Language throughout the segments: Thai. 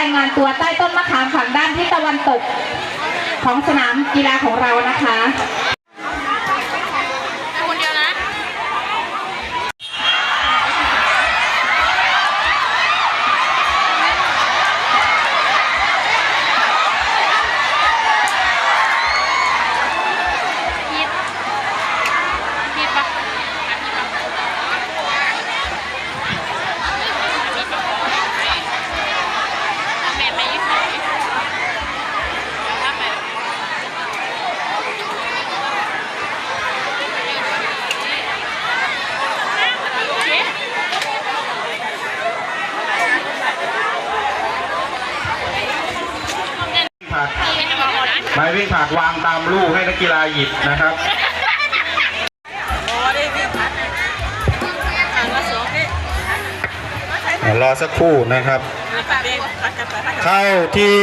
รายงานตัวใต้ต้นมะขามฝั่งด้านทิศตะวันตกของสนามกีฬาของเรานะคะ รอสักครู่นะครับ เข้าที่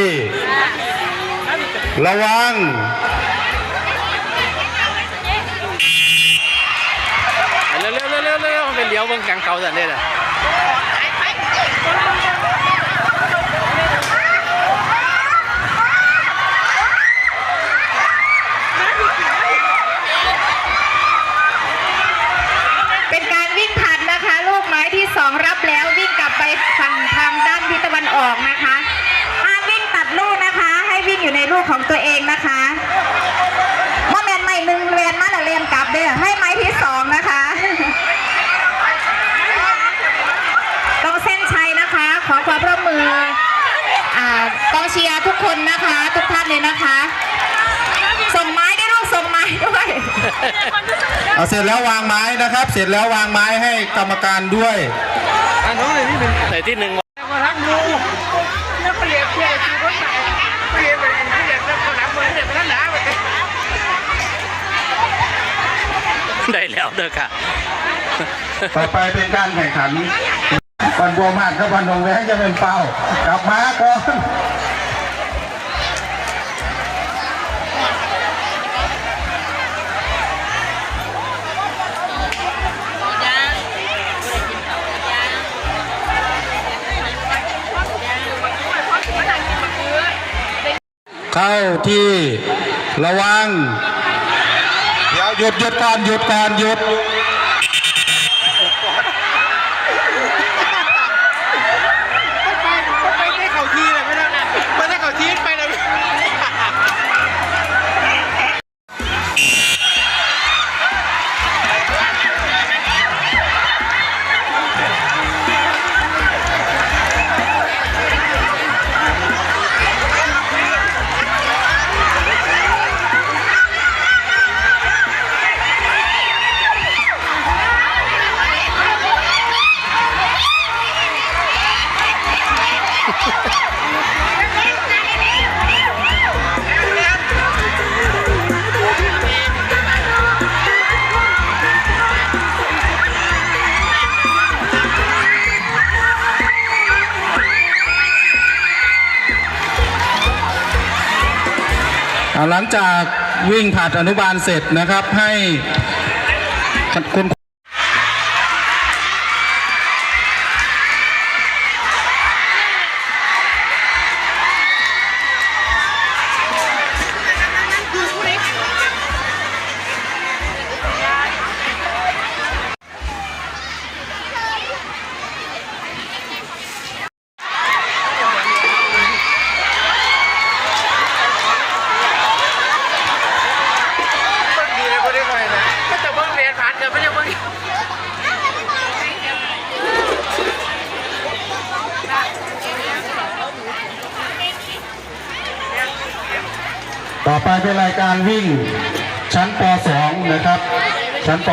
ระวัง เร็วเร็วเร็วเร็วเร็วมันเป็นเลี้ยวเบิ่งกลางเขาสันเด้อเป็นการวิ่งผ่านนะคะ ลูกไม้ที่สองรับแล้ววิ่งกลับไปฝั่งทางด้านทิศตะวันออกนะคะห้ามวิ่งตัดลูกนะคะ ให้วิ่งอยู่ในลู กของตัวเองนะคะว่าแมนไม่หนึ่งเรียนมาแล้วเรียนกลับเด้อให้ไม้ที่สองนะคะต้องเส้นชัยนะคะ ขอความร่วมมืออ่ากองเชียร์ทุกคนนะคะ ทุกท่านเลยนะคะ ส่งไม้ได้วยลูกส่งไม้ด้วยเอาเสร็จแล้ววางไม้นะครับ เสร็จแล้ววางไม้ให้กรรมการด้วยอันนู้นเลยที่หนึ่ง ได้แล้วเด้อค่ะ ต่อไปเป็นการแข่งขันบันบัวมาดกับบันดงแวงจะเป็นเป้ากลับมาก่อนเข้าที่ระวังเดี๋ยว หยุดหยุดการหยุดการหยุด หลังจากวิ่งผ่านอนุบาลเสร็จนะครับให้คุณ เป็นรายการวิ่งชั้นป .2 นะครับ ชั้นป .2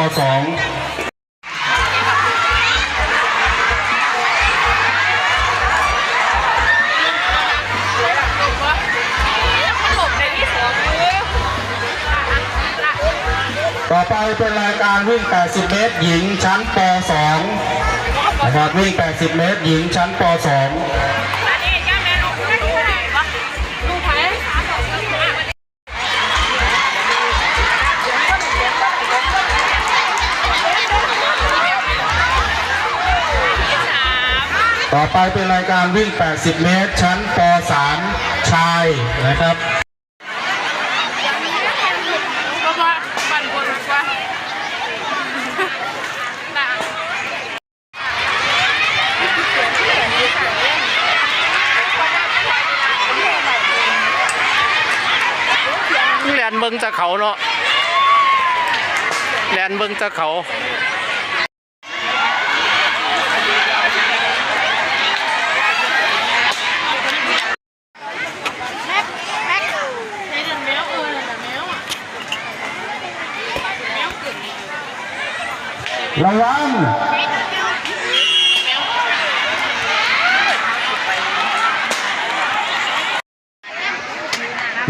ต่อไปเป็นรายการวิ่ง 80 เมตร หญิงชั้นป .2 นะครับวิ่ง 80 เมตร หญิงชั้นป .2 ต่อไปเป็นรายการวิ่ง 80 เมตร ชั้นป .3 ชายนะครับเพราะว่าปั่นคนกว่าหนักแลนเบิงจะเขาเนาะแลนเบิงจะเขา ในเดือนแมวเออแมวอะ ระวัง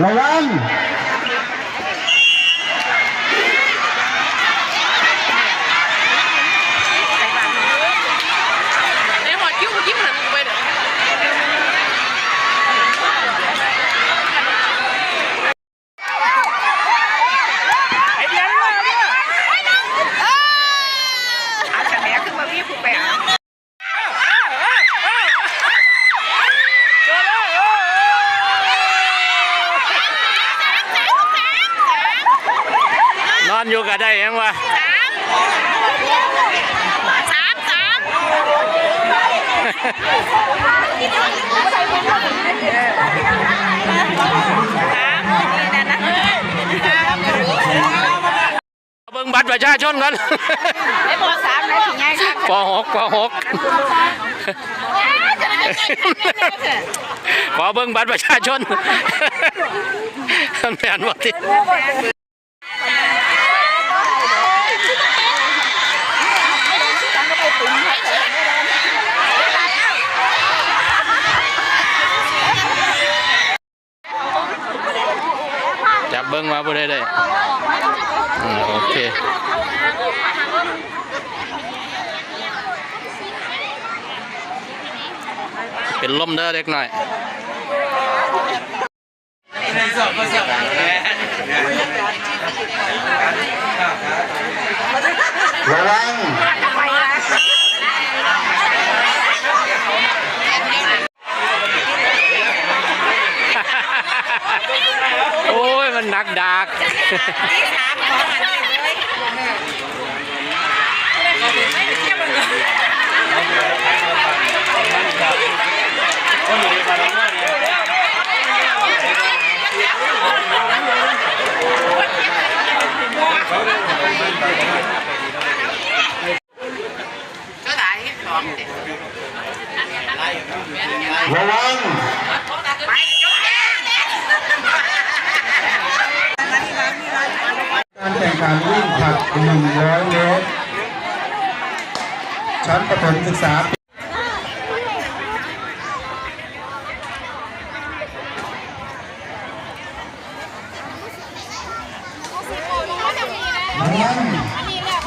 ระวัง ในหัวคิ้วคิ้วหนังไปเนี่ย ไอเดียนเลยเนี่ย อาจจะแม่ขึ้นมาพี่ผู้แปล เจอแล้วเอ อนอนอยู่ก็ได้ยังวะสามสามเบิ่งบัตรประชาชนก่อนไอ้บอสามเลยถึงไงครับปหกปหกขอเบิ่งบัตรประชาชนแม่นบ่ที่ บเบิ่งมาบ่ได้ได้โอเคเป็นลมเด้อเล็กหน่อยระวัง โอ้ย มันหนักดากระวัง การแข่งขันวิ่งผลัด 100 เมตร ชั้นประถมศึกษาปีระวัง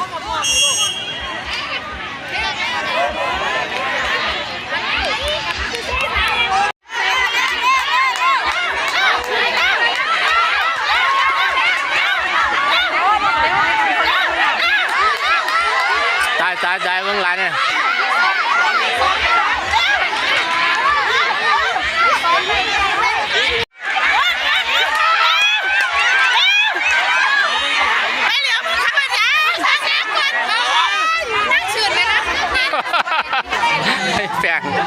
ตายตายตายเบิ่งหลานเนี่ย นั่งชื่นเลยนะ ใ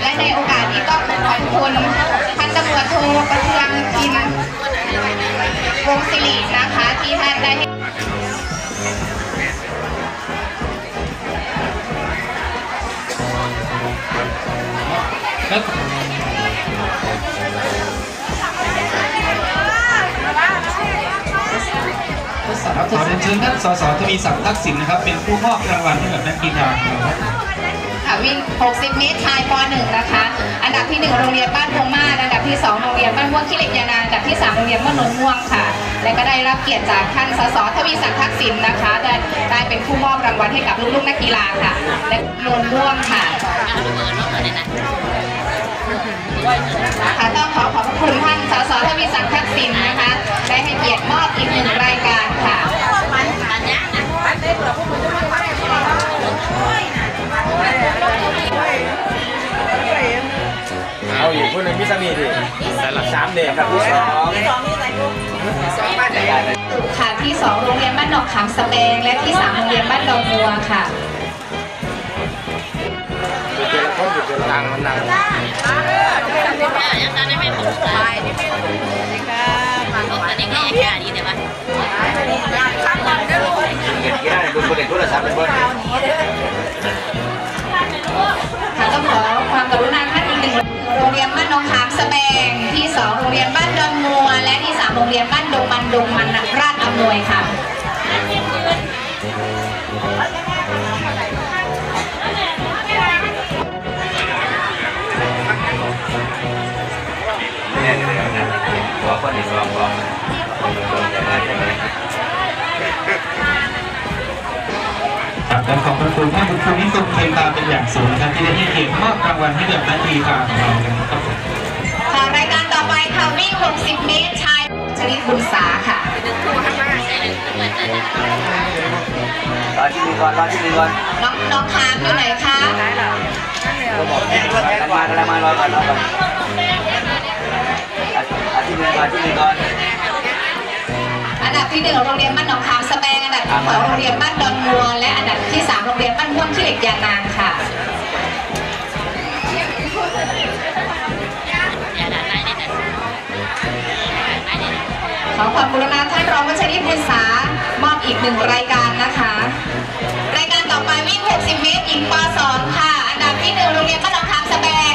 และในโอกาสนี้ก็ขอขอบคุณพันตำรวจโทประเทืองกินวงศิรินะคะที่ท่านได้ให้ร ครับขอเรียนเชิญท่านสสทวีศักดิ์ทักษิณนะครับ เป็นผู้มอบรางวัลให้กับนักกีฬาครับค่ะวิ่ง 60 เมตรชายป .1 นะคะ อันดับที่ 1 โรงเรียนบ้านพงมาอันดับที่ 2 โรงเรียนบ้านม่วงขี้เหล็กยานาอันดับที่ 3 โรงเรียนบ้านโนนม่วงค่ะ และก็ได้รับเกียรติจากท่านสสทวีศักดิ์ทักษิณนะคะ ได้ได้เป็นผู้มอบรางวัลให้กับลูกๆนักกีฬาค่ะ และโนนม่วงค่ะค่ะต้องขอขอบพระคุณท่านสสทวีศักดิ์ทักษิณนะคะ ได้ให้เกียรติมอบอีกหนึ่งรายการ เอาอยู่คนหนึ่งมิสามีดิแต่ละสามเด็กกับที่สองค่ะที่2โรงเรียนบ้านหนองขามสแบงและที่3โรงเรียนบ้านดอนมัวค่ะเจอละคนอยู่เจอละนางมันนางยังตอนนี้ไม่ผม เลยผมตอนนี้ก็ยังแก่ดีแต่ว่าเด็กย่าดูคนเด็กโทรศัพท์เป็นเบอร์ค่ะต้องขอความกรุณาท่านอีกหนึ่งโรงเรียนบ้านหนองขามสแบงที่2โรงเรียนบ้านดอนมัว และที่3โรงเรียนบ้านดงมันดงมันราชอำนวยค่ะขอคนที่สองก่อน คุณท่านคุณครูนิสุขเทียนตาเป็นอย่างสูงนะครับที่ได้ให้เกียรติมอบรางวัลให้กับนักกีฬาของเรานะครับผมค่ะรายการต่อไปค่ะวิ่ง 60 เมตรชายชลิดบุญษาค่ะรอที่หนึ่งก่อนรอที่หนึ่งก่อนน้องน้องขามอยู่ไหนคะก็บอกแทนแทนมากำลังมารอก่อนรอก่อนอาทิตย์หนึ่งก่อนอาทิตย์หนึ่งก่อนอันดับที่หนึ่งโรงเรียนบ้านหนองขามสแบงอันดับที่สองโรงเรียนบ้านดอนมัวและอันดับที่สามโรงเรียนบ้านม่วงขี้เหล็กยานางค่ะอขอความกรุณาท่านรองวัชริบุญษามอบอีกหนึ่งรายการนะคะ รายการต่อไปวิ่ง 60 เมตรหญิงป .2 ค่ะ อันดับที่หนึ่งโรงเรียนบ้านหนองขามสแบง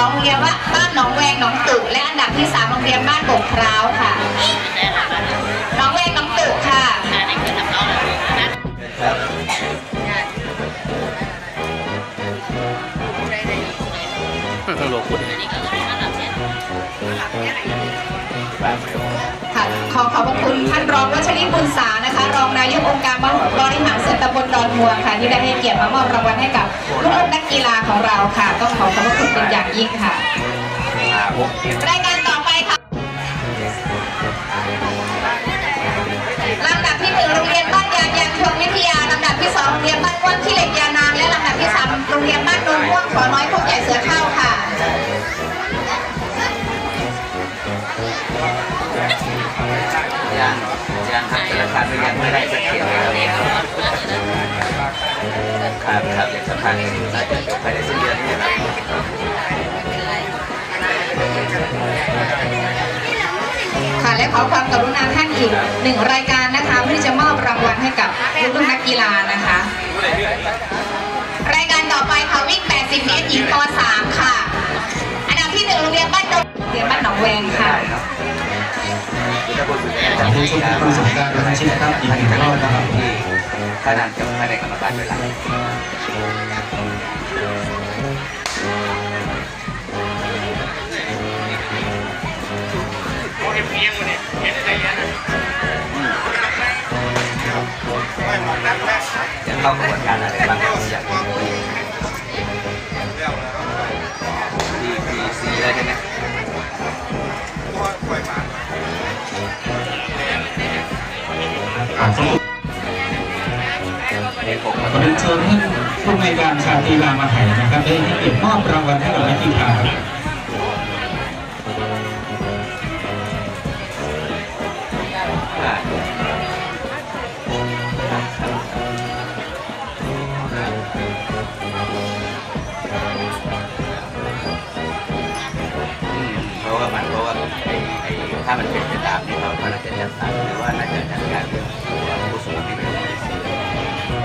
อันดับที่สองโรงเรียนว่าบ้านหนองแวงหนองตุและอันดับที่สามโรงเรียนบ้านบกพร้าวค่ะแต่ละบ้านหนองแวงหนองตุค่ะงานนี้คือทำน้องนะโลกุดอันนี้ก็คือระดับเนี้ยค่ะขอขอบพระคุณท่านรองวัชรินทร์บุญษานะคะรอง นายกองค์การบริหารส่วนตำบลดอนมัวค่ะ ที่ได้ให้เกียรติมามอบรางวัลให้กับลูกนักกีฬาของเราค่ะ ต้องขอขอบพระคุณเป็นอย่างยิ่งค่ะ รายการต่อไปค่ะลำดับที่หนึ่งโรงเรียนบ้านยางยางชนวิทยาลำดับที่สองโรงเรียนบ้านม่วงขี้เหล็กยานางและลำดับที่สามโรงเรียนบ้านโนนม่วงขอน้อยพวกใหญ่เสือเข้าค่ะยัง ยังหักราคาก็ยังไม่ได้สักเขียวครับครับอย่างสำคัญน่าจะจบภายในสิ้นเดือนนี้ครับค่ะและขอความกรุณาท่านอีกหนึ่งรายการนะคะเพื่อที่จะมอบรางวัลให้กับลูกนักกีฬานะคะ รายการต่อไปค่ะวิ่ง 80 เมตรหญิงป .3 ค่ะ อันดับที่หนึ่งโรงเรียนบ้านดงโรงเรียนบ้านหนองแวงค่ะ ขอบคุณทุกผู้สมการประชิดนะครับอีกหนึ่งรอบนะครับที่ขนาดจะภายในกรรมการเวลาจะเข้ากระบวนการอะไรบ้างอย่างดีดีซีอะไรกันเนี่ย อ่าสรุปเด็กผมขอเรียนเชิญท่านผู้ในการชาตรีรามหายนะครับได้ให้เกียรติมอบรางวัลให้กับนักกีฬาครับ กให้เราก็น่าจะจัดสรหรือว่าน่าจะจัดการเรื่องผู้สูงอายุ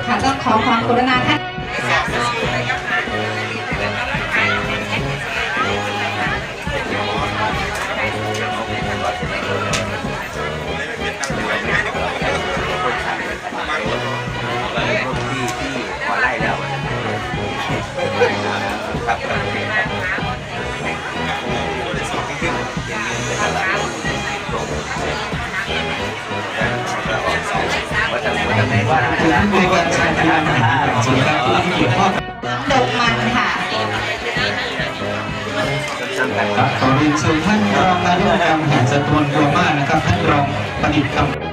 ค่ะต้องขอความกรุณาท่านเว่าคือท่านบริการชายพยานอาหารอย่างสูงครับที่ให้เกียรติมอบดงมันค่ะครับขอเรียนเชิญท่านรองนายกกรรมแห่งสตวนรัวมานะครับ ท่านรองประดิษฐ์คำ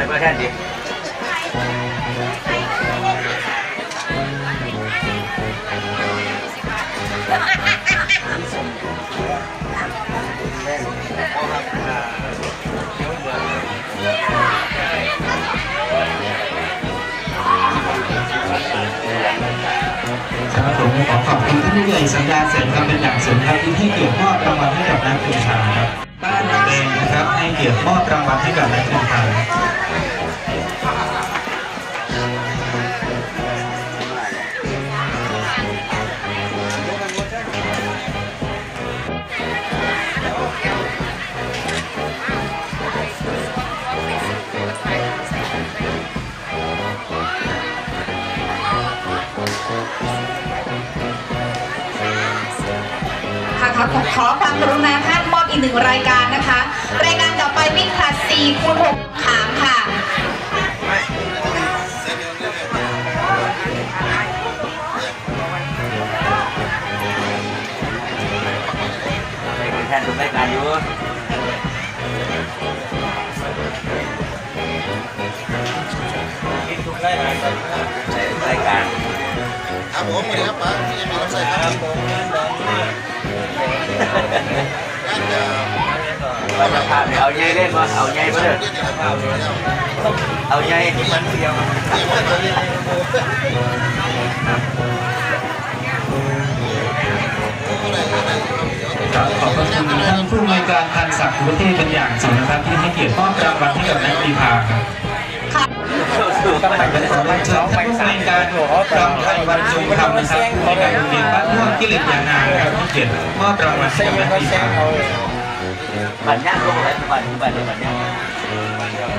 ว่าปีหน้าเสียไม่เพื่อแทนดิครับผมขอขอบคุณท่านผู้ใหญ่สัญญาเสร็จครับเป็นอย่างสูงครับที่ให้เกียรติมอบรางวัลให้กับนักกีฬาครับบ้านแดงนะครับให้เกียรติมอบรางวัลให้กับนักกีฬา ขอขอความกรุณาท่านมอบอีกหนึ่งรายการนะคะ รายการต่อไปวิ่งคลาส4คูณ6ขามค่ะให้คุณแทนทุกรายการอยู่ทุกรายการรายการครับผมสวัสดีครับป๋าพี่มีน้ำใสครับผมงั้นเดี๋ย วว่าจะพาไปเอาใหญ่เล่นวะเอาใหญ่มาเถอะเรียเอาใหญ่มันเดียวขอบคุณท่านผู้อำนวยการพันศักดิ์วุฒิเป็นอย่างสูงนะครับที่ให้เกียรติมอบรางวัลให้กับนักกีฬาครับ และขอเรียนเชิญท่านผู้ในวยการรำไทยวันจงคำนะครับผู้ในการเรียนบ้านม่วงกิเลสยานางนครับที่เกียรติมอบรางวัลให้กับนักกีฬาบัญญัติลงอะไรบัญญัติบัญญัติบัญญัต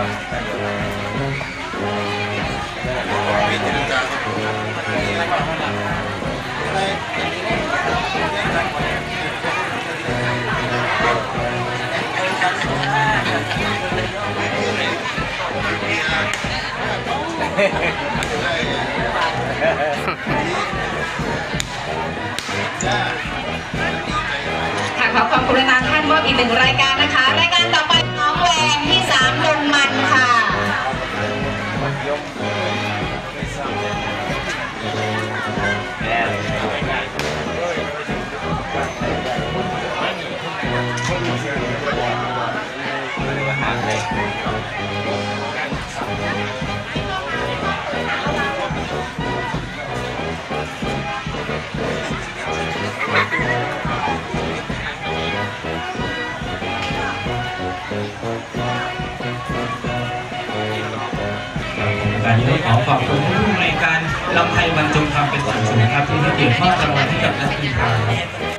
ิ ค่ะขอความกรุณาท่านมอบอีกหนึ่งรายการนะคะ รายการต่อไปน้องแวงที่สามดงมันค่ะแม่ได้มาหาเลย การนี้ต้องขอขอบคุณผู้ในการลำไทยบรรจงทำเป็นอย่างสูงครับที่ให้เกียรติมอบรางวัลให้กับนักกีฬา